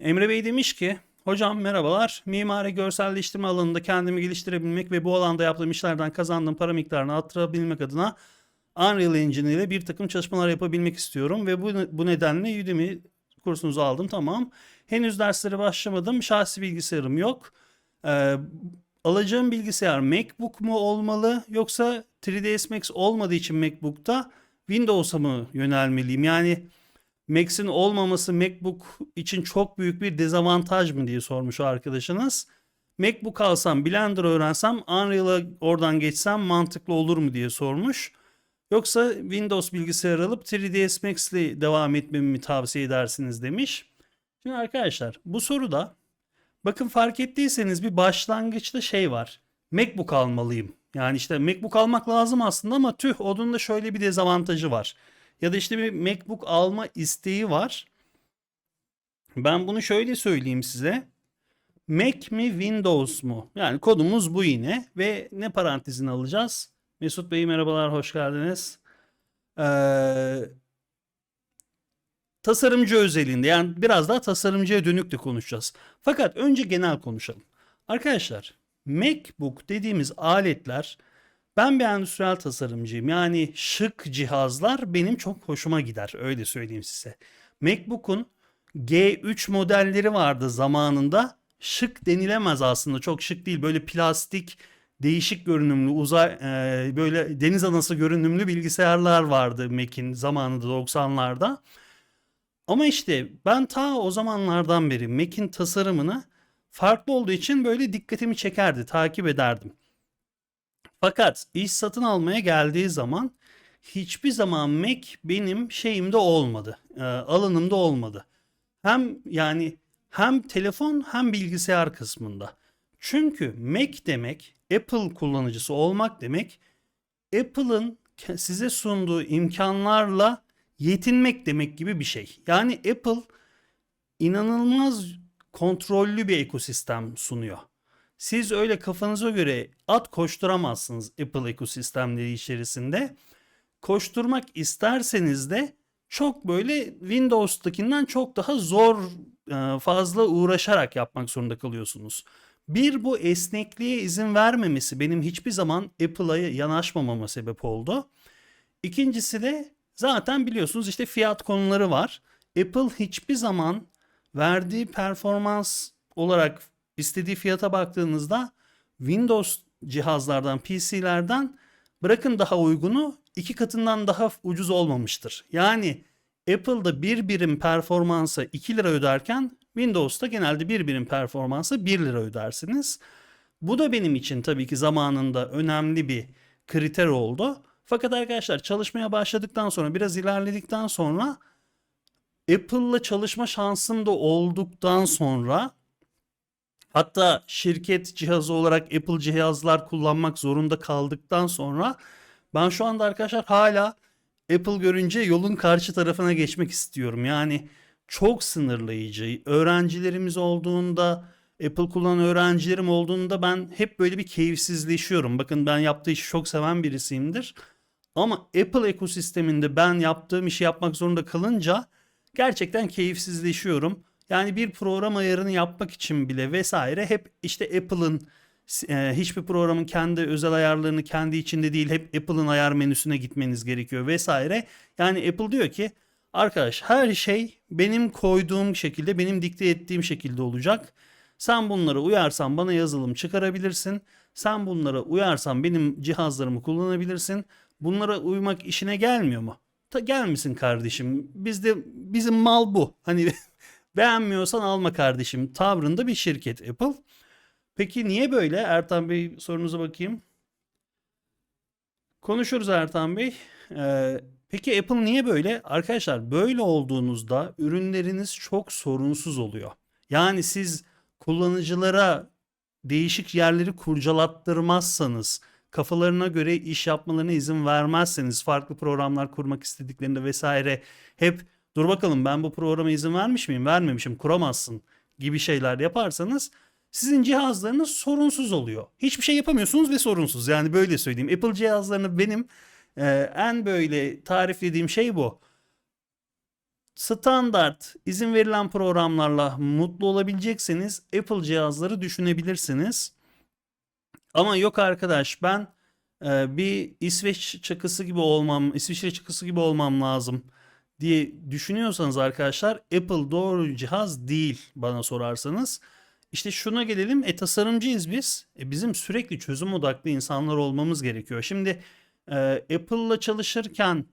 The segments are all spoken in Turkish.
Emre Bey demiş ki Hocam merhabalar. Mimari görselleştirme alanında kendimi geliştirebilmek ve bu alanda yaptığım işlerden kazandığım para miktarını arttırabilmek adına Unreal Engine ile bir takım çalışmalar yapabilmek istiyorum ve bu, bu nedenle Udemy kursunuzu aldım tamam. Henüz derslere başlamadım. Şahsi bilgisayarım yok. Ee, alacağım bilgisayar MacBook mu olmalı yoksa 3ds Max olmadığı için MacBook'ta Windows'a mı yönelmeliyim? Yani Max'in olmaması MacBook için çok büyük bir dezavantaj mı diye sormuş arkadaşınız. MacBook alsam, Blender öğrensem, Unreal'a oradan geçsem mantıklı olur mu diye sormuş. Yoksa Windows bilgisayar alıp 3ds Max ile devam etmemi mi tavsiye edersiniz demiş. Şimdi arkadaşlar bu soruda bakın fark ettiyseniz bir başlangıçta şey var. MacBook almalıyım. Yani işte MacBook almak lazım aslında ama tüh onun da şöyle bir dezavantajı var. Ya da işte bir MacBook alma isteği var. Ben bunu şöyle söyleyeyim size. Mac mi Windows mu? Yani kodumuz bu yine ve ne parantezini alacağız? Mesut Bey merhabalar hoş geldiniz. Ee, tasarımcı özelinde yani biraz daha tasarımcıya dönük de konuşacağız. Fakat önce genel konuşalım. Arkadaşlar MacBook dediğimiz aletler ben bir endüstriyel tasarımcıyım. Yani şık cihazlar benim çok hoşuma gider. Öyle söyleyeyim size. MacBook'un G3 modelleri vardı zamanında. Şık denilemez aslında. Çok şık değil. Böyle plastik, değişik görünümlü, uzay e, böyle deniz anası görünümlü bilgisayarlar vardı Mac'in zamanında 90'larda. Ama işte ben ta o zamanlardan beri Mac'in tasarımını farklı olduğu için böyle dikkatimi çekerdi, takip ederdim. Fakat iş satın almaya geldiği zaman hiçbir zaman Mac benim şeyimde olmadı. E, alanımda olmadı. Hem yani hem telefon hem bilgisayar kısmında. Çünkü Mac demek Apple kullanıcısı olmak demek Apple'ın size sunduğu imkanlarla yetinmek demek gibi bir şey. Yani Apple inanılmaz kontrollü bir ekosistem sunuyor. Siz öyle kafanıza göre at koşturamazsınız Apple ekosistemleri içerisinde. Koşturmak isterseniz de çok böyle Windows'takinden çok daha zor e, fazla uğraşarak yapmak zorunda kalıyorsunuz. Bir bu esnekliğe izin vermemesi benim hiçbir zaman Apple'a yanaşmamama sebep oldu. İkincisi de zaten biliyorsunuz işte fiyat konuları var. Apple hiçbir zaman verdiği performans olarak istediği fiyata baktığınızda Windows cihazlardan, PC'lerden bırakın daha uygunu iki katından daha ucuz olmamıştır. Yani Apple'da bir birim performansa 2 lira öderken Windows'ta genelde bir birim performansa 1 lira ödersiniz. Bu da benim için tabii ki zamanında önemli bir kriter oldu. Fakat arkadaşlar çalışmaya başladıktan sonra biraz ilerledikten sonra Apple'la çalışma şansım da olduktan sonra Hatta şirket cihazı olarak Apple cihazlar kullanmak zorunda kaldıktan sonra ben şu anda arkadaşlar hala Apple görünce yolun karşı tarafına geçmek istiyorum. Yani çok sınırlayıcı. Öğrencilerimiz olduğunda, Apple kullanan öğrencilerim olduğunda ben hep böyle bir keyifsizleşiyorum. Bakın ben yaptığı işi çok seven birisiyimdir. Ama Apple ekosisteminde ben yaptığım işi yapmak zorunda kalınca gerçekten keyifsizleşiyorum. Yani bir program ayarını yapmak için bile vesaire hep işte Apple'ın e, hiçbir programın kendi özel ayarlarını kendi içinde değil hep Apple'ın ayar menüsüne gitmeniz gerekiyor vesaire. Yani Apple diyor ki arkadaş her şey benim koyduğum şekilde benim dikte ettiğim şekilde olacak. Sen bunlara uyarsan bana yazılım çıkarabilirsin. Sen bunlara uyarsan benim cihazlarımı kullanabilirsin. Bunlara uymak işine gelmiyor mu? Ta gelmesin kardeşim. Bizde bizim mal bu. Hani Beğenmiyorsan alma kardeşim tavrında bir şirket Apple. Peki niye böyle? Ertan Bey sorunuza bakayım. Konuşuruz Ertan Bey. Ee, peki Apple niye böyle? Arkadaşlar böyle olduğunuzda ürünleriniz çok sorunsuz oluyor. Yani siz kullanıcılara değişik yerleri kurcalattırmazsanız, kafalarına göre iş yapmalarına izin vermezseniz, farklı programlar kurmak istediklerinde vesaire hep dur bakalım ben bu programa izin vermiş miyim vermemişim kuramazsın gibi şeyler yaparsanız sizin cihazlarınız sorunsuz oluyor. Hiçbir şey yapamıyorsunuz ve sorunsuz. Yani böyle söyleyeyim. Apple cihazlarını benim e, en böyle tariflediğim şey bu. standart izin verilen programlarla mutlu olabilecekseniz Apple cihazları düşünebilirsiniz. Ama yok arkadaş ben e, bir İsveç çakısı gibi olmam, İsviçre çakısı gibi olmam lazım diye düşünüyorsanız arkadaşlar Apple doğru cihaz değil bana sorarsanız. İşte şuna gelelim. E tasarımcıyız biz. E, bizim sürekli çözüm odaklı insanlar olmamız gerekiyor. Şimdi e, Apple'la çalışırken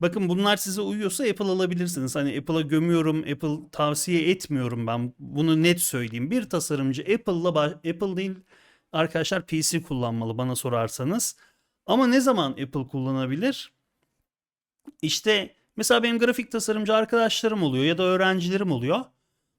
bakın bunlar size uyuyorsa Apple alabilirsiniz. Hani Apple'a gömüyorum, Apple tavsiye etmiyorum ben. Bunu net söyleyeyim. Bir tasarımcı Apple'la Apple değil arkadaşlar PC kullanmalı bana sorarsanız. Ama ne zaman Apple kullanabilir? İşte mesela benim grafik tasarımcı arkadaşlarım oluyor ya da öğrencilerim oluyor.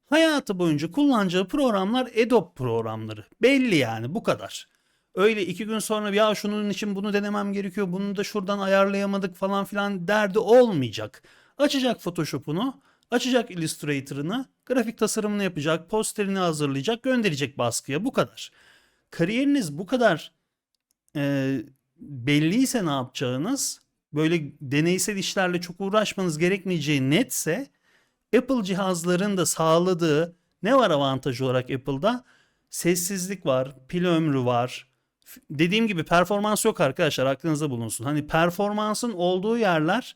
Hayatı boyunca kullanacağı programlar Adobe programları. Belli yani bu kadar. Öyle iki gün sonra ya şunun için bunu denemem gerekiyor, bunu da şuradan ayarlayamadık falan filan derdi olmayacak. Açacak Photoshop'unu, açacak Illustrator'ını, grafik tasarımını yapacak, posterini hazırlayacak, gönderecek baskıya bu kadar. Kariyeriniz bu kadar e, belliyse ne yapacağınız, böyle deneysel işlerle çok uğraşmanız gerekmeyeceği netse Apple cihazların da sağladığı ne var avantaj olarak Apple'da? Sessizlik var, pil ömrü var. Dediğim gibi performans yok arkadaşlar aklınızda bulunsun. Hani performansın olduğu yerler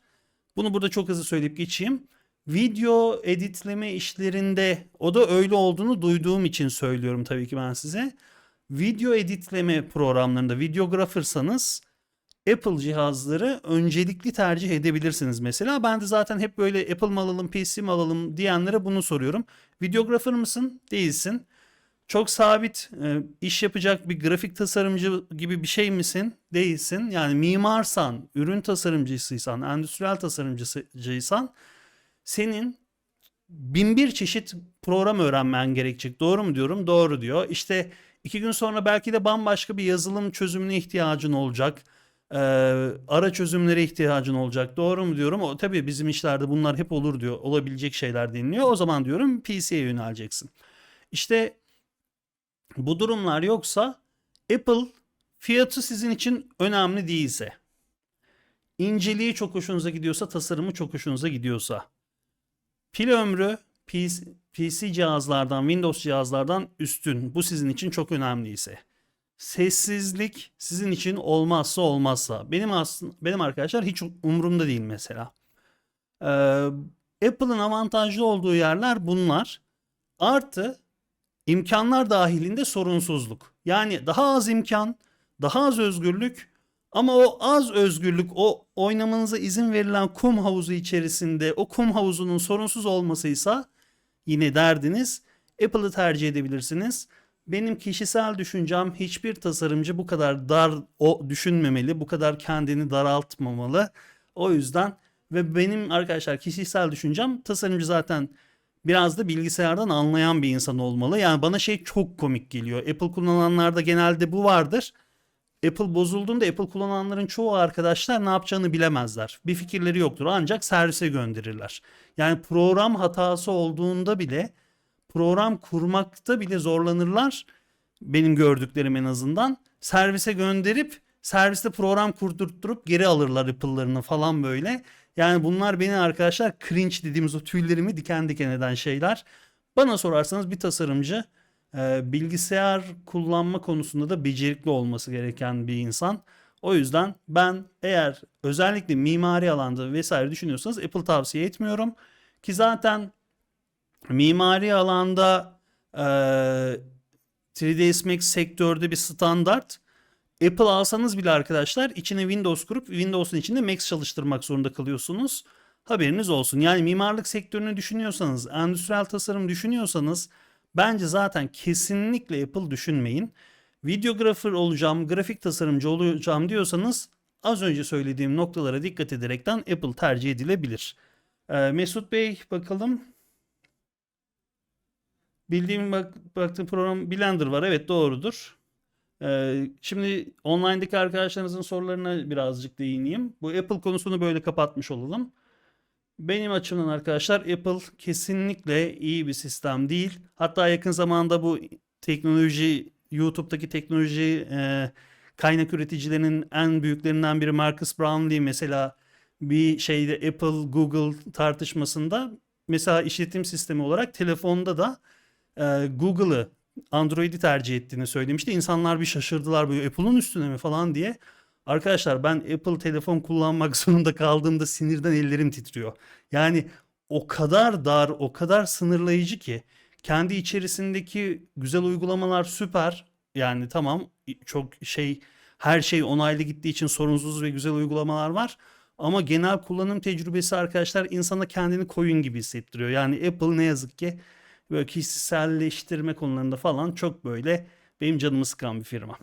bunu burada çok hızlı söyleyip geçeyim. Video editleme işlerinde o da öyle olduğunu duyduğum için söylüyorum tabii ki ben size. Video editleme programlarında videographersanız Apple cihazları öncelikli tercih edebilirsiniz mesela. Ben de zaten hep böyle Apple mı alalım, PC mi alalım diyenlere bunu soruyorum. Videographer mısın? Değilsin. Çok sabit e, iş yapacak bir grafik tasarımcı gibi bir şey misin? Değilsin. Yani mimarsan, ürün tasarımcısıysan, endüstriyel tasarımcısıysan senin bin bir çeşit program öğrenmen gerekecek. Doğru mu diyorum? Doğru diyor. İşte iki gün sonra belki de bambaşka bir yazılım çözümüne ihtiyacın olacak. Ee, ara çözümlere ihtiyacın olacak. Doğru mu diyorum? O tabii bizim işlerde bunlar hep olur diyor. Olabilecek şeyler deniliyor. O zaman diyorum PC'ye yöneleceksin. İşte bu durumlar yoksa Apple fiyatı sizin için önemli değilse, inceliği çok hoşunuza gidiyorsa, tasarımı çok hoşunuza gidiyorsa, pil ömrü PC, PC cihazlardan, Windows cihazlardan üstün. Bu sizin için çok önemliyse. Sessizlik sizin için olmazsa olmazsa. Benim aslında benim arkadaşlar hiç umurumda değil mesela. Ee, Apple'ın avantajlı olduğu yerler bunlar. Artı imkanlar dahilinde sorunsuzluk. Yani daha az imkan, daha az özgürlük ama o az özgürlük, o oynamanıza izin verilen kum havuzu içerisinde o kum havuzunun sorunsuz olmasıysa yine derdiniz Apple'ı tercih edebilirsiniz. Benim kişisel düşüncem hiçbir tasarımcı bu kadar dar o düşünmemeli, bu kadar kendini daraltmamalı. O yüzden ve benim arkadaşlar kişisel düşüncem tasarımcı zaten biraz da bilgisayardan anlayan bir insan olmalı. Yani bana şey çok komik geliyor. Apple kullananlarda genelde bu vardır. Apple bozulduğunda Apple kullananların çoğu arkadaşlar ne yapacağını bilemezler. Bir fikirleri yoktur ancak servise gönderirler. Yani program hatası olduğunda bile program kurmakta bile zorlanırlar. Benim gördüklerim en azından. Servise gönderip serviste program kurdurtturup geri alırlar Apple'larını falan böyle. Yani bunlar beni arkadaşlar cringe dediğimiz o tüylerimi diken diken eden şeyler. Bana sorarsanız bir tasarımcı e, bilgisayar kullanma konusunda da becerikli olması gereken bir insan. O yüzden ben eğer özellikle mimari alanda vesaire düşünüyorsanız Apple tavsiye etmiyorum. Ki zaten mimari alanda e, 3ds Max sektörde bir standart. Apple alsanız bile arkadaşlar içine Windows kurup Windows'un içinde Max çalıştırmak zorunda kalıyorsunuz. Haberiniz olsun. Yani mimarlık sektörünü düşünüyorsanız, endüstriyel tasarım düşünüyorsanız bence zaten kesinlikle Apple düşünmeyin. Videographer olacağım, grafik tasarımcı olacağım diyorsanız az önce söylediğim noktalara dikkat ederekten Apple tercih edilebilir. Ee, Mesut Bey bakalım. Bildiğim bak, baktığım program Blender var. Evet doğrudur. Ee, şimdi online'daki arkadaşlarınızın sorularına birazcık değineyim. Bu Apple konusunu böyle kapatmış olalım. Benim açımdan arkadaşlar Apple kesinlikle iyi bir sistem değil. Hatta yakın zamanda bu teknoloji YouTube'daki teknoloji e, kaynak üreticilerinin en büyüklerinden biri Marcus Brownlee mesela bir şeyde Apple Google tartışmasında mesela işletim sistemi olarak telefonda da e, Google'ı Android'i tercih ettiğini söylemişti. İnsanlar bir şaşırdılar böyle Apple'ın üstüne mi falan diye. Arkadaşlar ben Apple telefon kullanmak zorunda kaldığımda sinirden ellerim titriyor. Yani o kadar dar, o kadar sınırlayıcı ki kendi içerisindeki güzel uygulamalar süper. Yani tamam çok şey her şey onaylı gittiği için sorunsuz ve güzel uygulamalar var. Ama genel kullanım tecrübesi arkadaşlar insana kendini koyun gibi hissettiriyor. Yani Apple ne yazık ki böyle kişiselleştirme konularında falan çok böyle benim canımı sıkan bir firma.